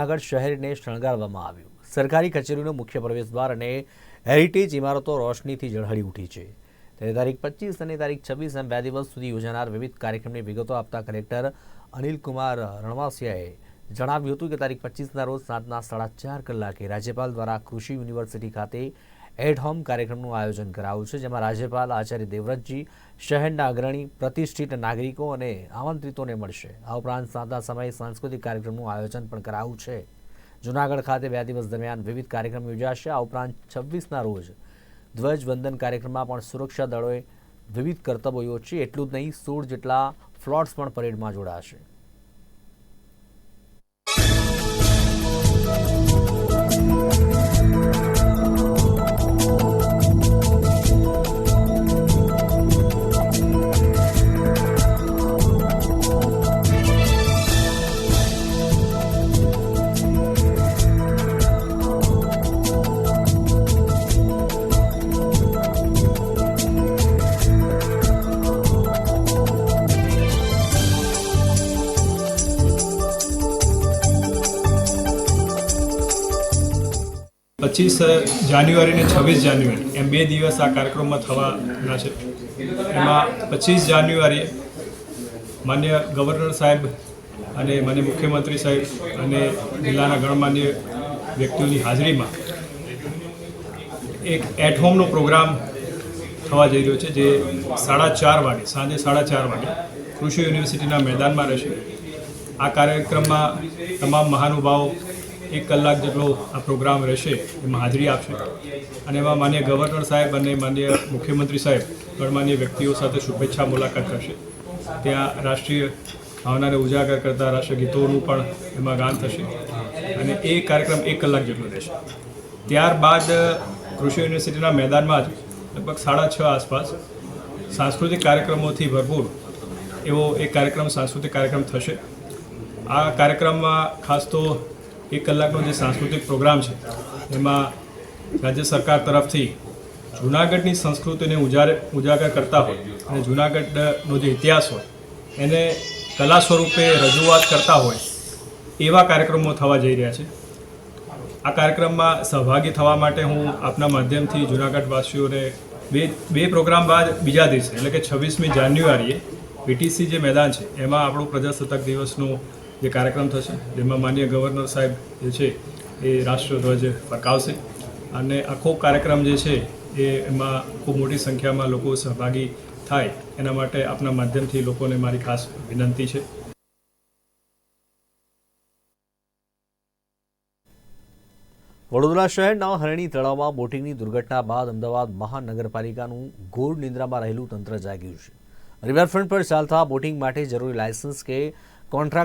આગળ શહેરને શણગારવામાં આવ્યું. સરકારી કચેરીનો મુખ્ય પ્રવેશદ્વાર અને હેરિટેજ ઇમારતો રોશનીથી ઝળહળી ઉઠી છે. ત્યારે તારીખ પચીસ અને તારીખ છવ્વીસ એમ બે દિવસ સુધી યોજાનાર વિવિધ કાર્યક્રમની વિગતો આપતા કલેક્ટર અનિલ કુમાર રણવાસિયાએ જણાવ્યું હતું કે તારીખ પચીસના રોજ સાંજના સાડા ચાર કલાકે રાજ્યપાલ દ્વારા કૃષિ યુનિવર્સિટી ખાતે એટ હોમ કાર્યક્રમનું આયોજન કરાયું છે, જેમાં રાજ્યપાલ આચાર્ય દેવવ્રતજી, શહેરના અગ્રણી પ્રતિષ્ઠિત નાગરિકો અને આમંત્રિતોને મળશે. આ ઉપરાંત સાંતા સમયે સાંસ્કૃતિક કાર્યક્રમનું આયોજન પણ કરાયું છે. જૂનાગઢ ખાતે બે દિવસ દરમિયાન વિવિધ કાર્યક્રમ યોજાશે. આ ઉપરાંત છવ્વીસના રોજ ધ્વજવંદન કાર્યક્રમમાં પણ સુરક્ષા દળોએ વિવિધ કર્તવ્યો યોજશે એટલું જ નહીં, સોળ જેટલા ફ્લોટ્સ પણ પરેડમાં જોડાશે. પચીસ જાન્યુઆરી અને છવ્વીસ જાન્યુઆરી, એમ બે દિવસ આ કાર્યક્રમમાં થવાના છે. એમાં પચીસ જાન્યુઆરીએ માન્ય ગવર્નર સાહેબ અને માન્ય મુખ્યમંત્રી સાહેબ અને જિલ્લાના ગણમાન્ય વ્યક્તિઓની હાજરીમાં એક એટ હોમનો પ્રોગ્રામ થવા જઈ રહ્યો છે, જે સાડા ચાર વાગે, સાંજે સાડા ચાર વાગે કૃષિ યુનિવર્સિટીના મેદાનમાં રહેશે. આ કાર્યક્રમમાં તમામ મહાનુભાવો એક કલાક જેટલો આ પ્રોગ્રામ રહેશે, એમાં હાજરી આપશે. અને એમાં માન્ય ગવર્નર સાહેબ અને માન્ય મુખ્યમંત્રી સાહેબ ગણમાન્ય વ્યક્તિઓ સાથે શુભેચ્છા મુલાકાત કરશે. ત્યાં રાષ્ટ્રીય ભાવનાને ઉજાગર કરતા રાષ્ટ્રગીતોનું પણ એમાં ગાન થશે અને એ કાર્યક્રમ એક કલાક જેટલો રહેશે. ત્યારબાદ, કૃષિ યુનિવર્સિટીના મેદાનમાં જ લગભગ સાડા છ આસપાસ સાંસ્કૃતિક કાર્યક્રમોથી ભરપૂર એવો એક કાર્યક્રમ, સાંસ્કૃતિક કાર્યક્રમ થશે. આ કાર્યક્રમમાં ખાસ તો એક કલાકનો જે સાંસ્કૃતિક પ્રોગ્રામ છે, એમાં રાજ્ય સરકાર તરફથી જૂનાગઢની સંસ્કૃતિને ઉજારે, ઉજાગર કરતા હોય અને જૂનાગઢનો જે ઇતિહાસ હોય, એને કલા સ્વરૂપે રજૂઆત કરતા હોય, એવા કાર્યક્રમો થવા જઈ રહ્યા છે. આ કાર્યક્રમમાં સહભાગી થવા માટે હું આપના માધ્યમથી જૂનાગઢવાસીઓને બે બે પ્રોગ્રામ બાદ બીજા દિવસે, એટલે કે છવ્વીસમી જાન્યુઆરીએ પીટીસી જે મેદાન છે, એમાં આપણું પ્રજાસત્તાક દિવસનો જે કાર્યક્રમ થશે, જેમાં માન્ય ગવર્નર સાહેબ જે છે એ રાષ્ટ્રધ્વજ ફરકાવશે. અને આખો કાર્યક્રમ જે છે, એ એમાં ખૂબ મોટી સંખ્યામાં લોકો સહભાગી થાય, એના માટે આપના માધ્યમથી લોકોને મારી ખાસ વિનંતી છે. વડોદરા શહેરના હરણી તળાવમાં બોટિંગની દુર્ઘટના બાદ અમદાવાદ મહાનગરપાલિકાનું ઘોર નિંદ્રામાં રહેલું તંત્ર જાગ્યું છે. રિવરફ્રન્ટ પર ચાલતા બોટિંગ માટે જરૂરી લાયસન્સ કે કોન્ટ્રાક્ટ